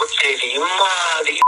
ਉਹ ਤੇਰੀ ਮਾਂ ਦੀ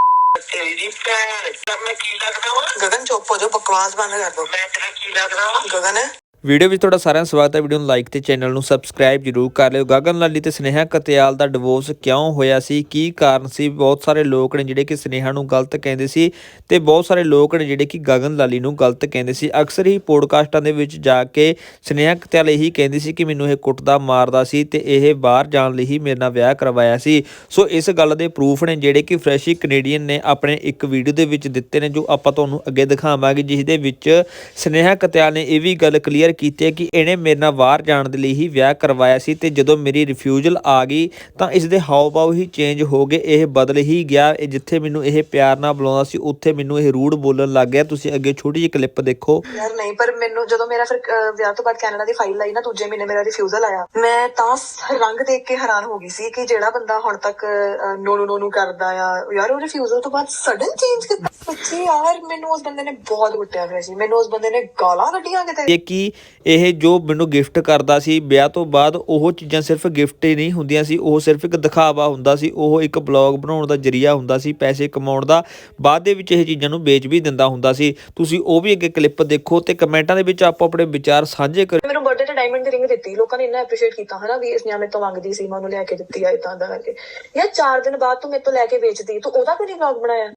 ਤੇਰੀ ਦੀ ਭੈਣ। ਤਾਂ ਮੈਂ ਕੀ ਲੱਗਦਾ ਵਾ? ਗਗਨ ਚੁੱਪ ਹੋ ਜਾ ਬਕਵਾਸ ਬੰਦ ਕਰ ਦੋ ਮੈਂ ਤੇਰਾ ਕੀ ਲੱਗਦਾ ਵਾ? ਗਗਨ। ਵੀਡੀਓ ਵਿੱਚ ਤੁਹਾਡਾ ਸਾਰਿਆਂ ਦਾ ਸਵਾਗਤ ਹੈ। ਵੀਡੀਓ ਨੂੰ ਲਾਈਕ ਤੇ ਚੈਨਲ ਨੂੰ ਸਬਸਕ੍ਰਾਈਬ ਜਰੂਰ ਕਰ ਲਿਓ। ਗਗਨ ਲਾਲੀ ਤੇ ਸਨੇਹਾ ਕਤਿਆਲ ਦਾ ਡਿਵੋਰਸ ਕਿਉਂ ਹੋਇਆ ਸੀ? ਕੀ ਕਾਰਨ ਸੀ? ਬਹੁਤ ਸਾਰੇ ਲੋਕ ਨੇ ਜਿਹੜੇ ਕਿ ਸਨੇਹਾ ਨੂੰ ਗਲਤ ਕਹਿੰਦੇ ਸੀ ਤੇ ਬਹੁਤ ਸਾਰੇ ਲੋਕ ਨੇ ਜਿਹੜੇ ਕਿ ਗਗਨ ਲਾਲੀ ਨੂੰ ਗਲਤ ਕਹਿੰਦੇ ਸੀ। ਅਕਸਰ ਹੀ ਪੋਡਕਾਸਟਾਂ ਦੇ ਵਿੱਚ ਜਾ ਕੇ ਸਨੇਹਾ ਕਤਿਆਲ ਇਹੀ ਕਹਿੰਦੀ ਸੀ ਕਿ ਮੈਨੂੰ ਇਹ ਕੁੱਟਦਾ, ਮਾਰਦਾ ਸੀ ਤੇ ਇਹ ਬਾਹਰ ਜਾਣ ਲਈ ਹੀ ਮੇਰੇ ਨਾਲ ਵਿਆਹ ਕਰਵਾਇਆ ਸੀ। ਸੋ ਇਸ ਗੱਲ ਦੇ ਪ੍ਰੂਫ ਨੇ ਜਿਹੜੇ ਕਿ ਫਰੈਸ਼ੀ ਕੈਨੇਡੀਅਨ ਨੇ ਆਪਣੇ ਇੱਕ ਵੀਡੀਓ ਦੇ ਵਿੱਚ ਦਿੱਤੇ ਨੇ, ਜੋ ਆਪਾਂ ਤੁਹਾਨੂੰ ਅੱਗੇ ਦਿਖਾਵਾਂਗੇ ਜਿਸ ਦੇ ਵਿੱਚ ਸਨੇਹਾ ਕਤਿਆਲ ਨੇ ਇਹ ਵੀ ਗੱਲ ਕਲੀਅਰ ਕੀਤੀ ਹੈ ਕਿ ਇਹਨੇ ਮੇਰੇ ਨਾਲ ਬਾਹਰ ਜਾਣ ਦੇ ਲਈ ਹੀ ਵਿਆਹ ਕਰਵਾਇਆ ਸੀ ਤੇ ਜਦੋਂ ਮੇਰੀ ਰਿਫਿਊਜ਼ਲ ਆ ਗਈ ਤਾਂ ਇਸ ਦੇ ਹਾਵ ਭਾਵ ਹੀ ਚੇਂਜ ਹੋ ਗਏ ਇਹ ਬਦਲ ਹੀ ਗਿਆ। ਇਹ ਜਿੱਥੇ ਮੈਨੂੰ ਇਹ ਪਿਆਰ ਨਾਲ ਬੁਲਾਉਂਦਾ ਸੀ ਉੱਥੇ ਮੈਨੂੰ ਇਹ ਰੂਡ ਬੋਲਣ ਲੱਗ ਗਿਆ। ਤੁਸੀਂ ਅੱਗੇ ਛੋਟੀ ਜਿਹੀ ਕਲਿੱਪ ਦੇਖੋ। ਯਾਰ ਨਹੀਂ ਪਰ ਮੈਨੂੰ ਜਦੋਂ ਮੇਰਾ ਫਿਰ ਅਹ, ਵਿਆਹ ਤੋਂ ਬਾਅਦ ਕੈਨੇਡਾ ਦੀ ਫਾਈਲ ਆਈ ਨਾ ਦੂਜੇ ਮਹੀਨੇ ਮੇਰਾ ਰਿਫਿਊਜ਼ਲ ਆਇਆ। ਮੈਂ ਤਾਂ ਸ- ਰੰਗ ਦੇਖ ਕੇ ਹੈਰਾਨ ਹੋ ਗਈ ਸੀ ਕਿ ਜਿਹੜਾ ਬੰਦਾ ਹੁਣ ਤੱਕ ਨੋ ਨੋ ਨੋ ਨੋ ਕਰਦਾ ਆ ਯਾਰ ਉਹ ਰਿਫਿਊਜ਼ਲ ਤੋਂ ਬਾਅਦ ਸਡਨ ਚੇਂਜ ਕੀਤਾ। ਸੱਚੀ ਯਾਰ ਮੈਨੂੰ ਉਸ ਬੰਦੇ ਨੇ ਬਹੁਤ ਕੁੱਟਿਆ ਫਿਰ ਸੀ। ਮੈਨੂੰ ਉਸ ਬੰਦੇ ਨੇ ਗਾਲਾਂ ਕੱਢੀਆਂ ਕਿਤੇ। ਇਹ ਕਿ ਇਹ ਜੋ ਮੈਨੂੰ ਗਿਫਟ ਕਰਦਾ ਸੀ, ਵਿਆਹ ਤੋਂ ਬਾਅਦ ਉਹ ਚੀਜ਼ਾਂ ਸਿਰਫ ਗਿਫਟ ਹੀ ਨਹੀਂ ਹੁੰਦੀਆਂ ਸੀ, ਉਹ ਸਿਰਫ ਇੱਕ ਦਿਖਾਵਾ ਹੁੰਦਾ ਸੀ, ਉਹ ਇੱਕ ਬਲੌਗ ਬਣਾਉਣ ਦਾ ਜਰੀਆ ਹੁੰਦਾ ਸੀ, ਪੈਸੇ ਕਮਾਉਣ ਦਾ, ਬਾਅਦ ਦੇ ਵਿੱਚ ਇਹ ਚੀਜ਼ਾਂ ਨੂੰ ਵੇਚ ਵੀ ਦਿੰਦਾ ਹੁੰਦਾ ਸੀ। ਤੁਸੀਂ ਉਹ ਵੀ ਅੱਗੇ ਕਲਿੱਪ ਦੇਖੋ ਤੇ ਕਮੈਂਟਾਂ ਦੇ ਵਿੱਚ ਆਪੋ ਆਪਣੇ ਵਿਚਾਰ ਸਾਂਝੇ ਕਰੋ ਮੈਨੂੰ ਬਰਥਡੇ ਤੇ ਡਾਇਮੰਡ ਦੀ ਰਿੰਗ ਦਿੱਤੀ, ਲੋਕਾਂ ਨੇ ਇੰਨਾ ਐਪਰੀਸ਼ੀਏਟ ਕੀਤਾ ਹਨਾ ਵੀ ਇਸ ਨੇ ਮੇਰੇ ਤੋਂ ਮੰਗਦੀ ਸੀ, ਮੈਂ ਉਹਨੂੰ ਲੈ ਕੇ ਦਿੱਤੀ ਆ ਇਦਾਂ ਦਾ ਕਰਕੇ। ਯਾਰ 4 ਦਿਨ ਬਾਅਦ ਤੂੰ ਮੇਰੇ ਤੋਂ ਲੈ ਕੇ ਵੇਚਦੀ, ਤੂੰ ਉਹਦਾ ਕਿਉਂ ਨਹੀਂ ਵਲੌਗ ਬਣਾਇਆ?